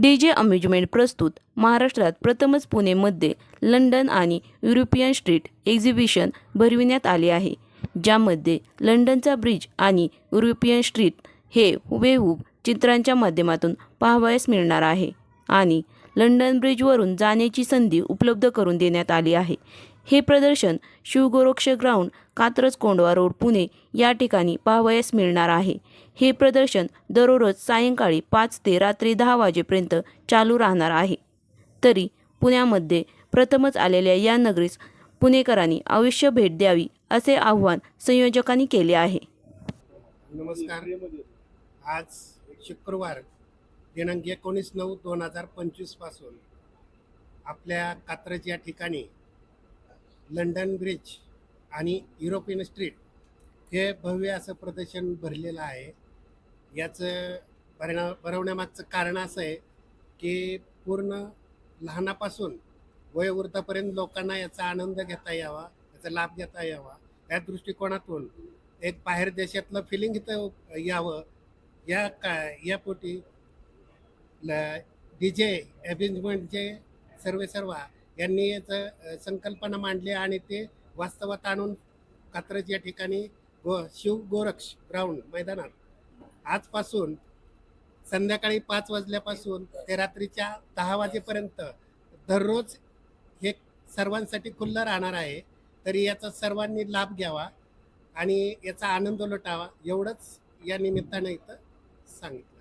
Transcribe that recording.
D J amusement प्रस्तुत महाराष्ट्रात प्रथमच पुणेमध्ये लंडन आणि युरोपियन स्ट्रीट एक्झिबिशन भरविण्यात आले आहे ज्यामध्ये लंडनचा ब्रिज आणि युरोपियन स्ट्रीट हे हुबेहूब चित्रांच्या माध्यमातून पाहावयास मिळणार आहे आणि लंडन ब्रिजवरून जाण्याची संधी उपलब्ध करून देण्यात आली आहे. हे प्रदर्शन शिवगोरक्ष ग्राउंड कात्रज कोंडवा रोड पुणे या ठिकाणी पाहावयास मिळणार आहे. हे प्रदर्शन दररोज सायंकाळी पाच ते रात्री दहा वाजेपर्यंत चालू राहणार आहे. तरी पुण्यामध्ये प्रथमच आलेल्या या नगरीस पुणेकरांनी आयुष्य भेट द्यावी असे आव्हान संयोजकांनी केले आहे. नमस्कार. आज शुक्रवार दिनांक एकोणीस नऊ दोन हजार पंचवीसपासून आपल्या कात्रज या ठिकाणी लंडन ब्रिज आणि युरोपियन स्ट्रीट हे भव्य असं प्रदर्शन भरलेलं आहे. याचं भरणा भरवण्यामागचं कारण असं आहे की पूर्ण लहानापासून वयोवृद्धापर्यंत लोकांना याचा आनंद घेता यावा याचा लाभ घेता यावा. या दृष्टिकोनातून एक बाहेर देशातलं फिलिंग इथं यावं. या का या पोटी डी जे अरेंजमेंटचे सर्वे सर्वा यांनी याचं संकल्पना मांडली आणि ते वास्तवात आणून कात्रज या ठिकाणी गो शिव गोरक्ष ग्राउंड मैदानात. आजपासून संध्याकाळी पाच वाजल्यापासून ते रात्रीच्या दहा वाजेपर्यंत दररोज हे सर्वांसाठी खुल्लं राहणार आहे. तरी याचा सर्वांनी लाभ घ्यावा आणि याचा आनंद लुटावा एवढंच या निमित्तानं इथं सांगितलं.